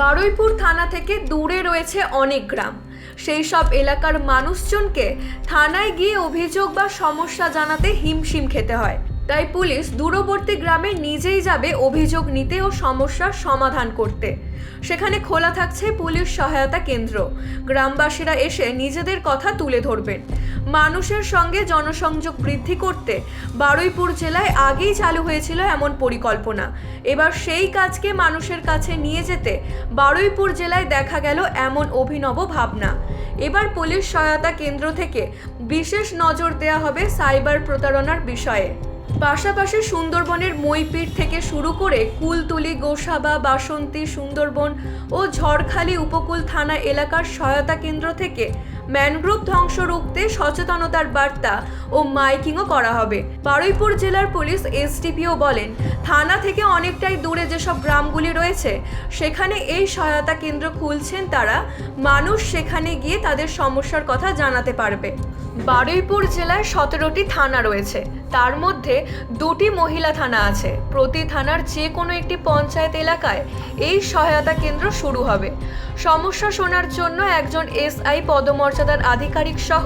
বারুইপুর থানা থেকে দূরে রয়েছে অনেক গ্রাম। সেই সব এলাকার মানুষজনকে থানায় গিয়ে অভিযোগ বা সমস্যা জানাতে হিমশিম খেতে হয়। তাই পুলিশ দূরবর্তী গ্রামে নিজেই যাবে অভিযোগ নিতে ও সমস্যার সমাধান করতে। সেখানে খোলা থাকছে পুলিশ সহায়তা কেন্দ্র। গ্রামবাসীরা এসে নিজেদের কথা তুলে ধরবেন। মানুষের সঙ্গে জনসংযোগ বৃদ্ধি করতে বারুইপুর জেলায় আগেই চালু হয়েছিল এমন পরিকল্পনা। এবার সেই কাজকে মানুষের কাছে নিয়ে যেতে বারুইপুর জেলায় দেখা গেল এমন অভিনব ভাবনা। এবার পুলিশ সহায়তা কেন্দ্র থেকে বিশেষ নজর দেওয়া হবে সাইবার প্রতারণার বিষয়ে। পাশাপাশি সুন্দরবনের মইপির থেকে শুরু করে কুলতুলি, গোসাবা, বাসন্তী, সুন্দরবন ও ঝড়খালি উপকূল থানা এলাকার সহায়তা কেন্দ্র থেকে ম্যানগ্রোভ ধ্বংস রুখতে সচেতনতার বার্তা ও মাইকিংও করা হবে। বারুইপুর জেলার পুলিশ এসডিপিও বলেন, থানা থেকে অনেকটাই দূরে যেসব গ্রামগুলি রয়েছে, সেখানে এই সহায়তা কেন্দ্র খুলছেন তারা। মানুষ সেখানে গিয়ে তাদের সমস্যার কথা জানাতে পারবে। বারুইপুর জেলায় সতেরোটি থানা রয়েছে। তার মধ্যে দুটি মহিলা থানা আছে। প্রতি থানার যে কোনো একটি পঞ্চায়েত এলাকায় এই সহায়তা কেন্দ্র শুরু হবে। সমস্যা শোনার জন্য একজন এসআই পদমর্যাদার আধিকারিক সহ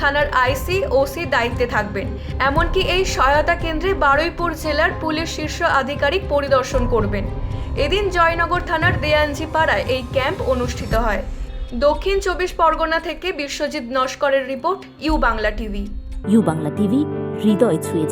থানার আইসি, ওসি দায়িত্বে থাকবেন। এমনকি এই সহায়তা কেন্দ্রে বারুইপুর জেলার পুলিশ শীর্ষ আধিকারিক পরিদর্শন করবেন। এদিন জয়নগর থানার দেয়ানজি পাড়ায় এই ক্যাম্প অনুষ্ঠিত হয়। দক্ষিণ চব্বিশ পরগনা থেকে Biswajit নস্করের report, U Bangla TV. U Bangla TV হৃদয় ছুঁয়ে যায়।